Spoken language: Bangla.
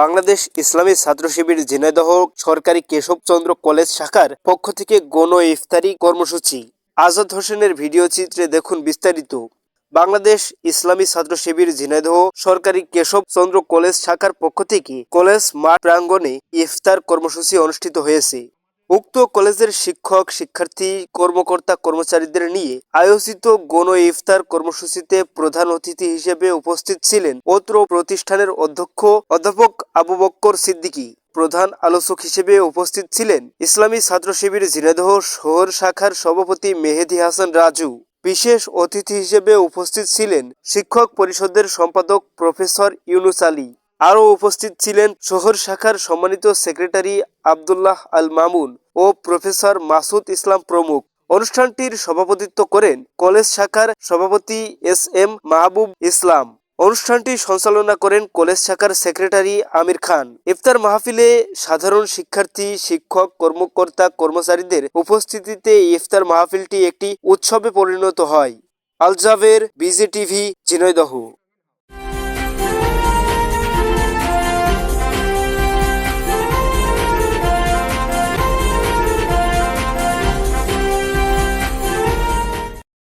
বাংলাদেশ ইসলামী ছাত্র শিবির ঝিনাইদহ সরকারি কেশবচন্দ্র কলেজ শাখার পক্ষ থেকে গণ ইফতারি কর্মসূচি। আজাদ হোসেনের ভিডিও চিত্রে দেখুন বিস্তারিত। বাংলাদেশ ইসলামী ছাত্র শিবির ঝিনাইদহ সরকারি কেশব চন্দ্র কলেজ শাখার পক্ষ থেকে কলেজ মাঠ প্রাঙ্গনে ইফতার কর্মসূচি অনুষ্ঠিত হয়েছে। উক্ত কলেজের শিক্ষক, শিক্ষার্থী, কর্মকর্তা, কর্মচারীদের নিয়ে আয়োজিত গণ ইফতার কর্মসূচিতে প্রধান অতিথি হিসেবে উপস্থিত ছিলেন অত্র প্রতিষ্ঠানের অধ্যক্ষ অধ্যাপক আবু বক্কর সিদ্দিকী। প্রধান আলোচক হিসেবে উপস্থিত ছিলেন ইসলামী ছাত্র শিবির ঝিনাইদহ শহর শাখার সভাপতি মেহেদি হাসান রাজু। বিশেষ অতিথি হিসেবে উপস্থিত ছিলেন শিক্ষক পরিষদের সম্পাদক প্রফেসর ইউনুস আলী। আরও উপস্থিত ছিলেন শহর শাখার সম্মানিত সেক্রেটারি আব্দুল্লাহ আল মামুন ও প্রফেসর মাসুদ ইসলাম প্রমুখ। অনুষ্ঠানটির সভাপতিত্ব করেন কলেজ শাখার সভাপতি এস এম মাহবুব ইসলাম। অনুষ্ঠানটি সঞ্চালনা করেন কলেজ শাখার সেক্রেটারি আমির খান। ইফতার মাহফিলে সাধারণ শিক্ষার্থী, শিক্ষক, কর্মকর্তা, কর্মচারীদের উপস্থিতিতে ইফতার মাহফিলটি একটি উৎসবে পরিণত হয়। আলজাবের বিজে টিভি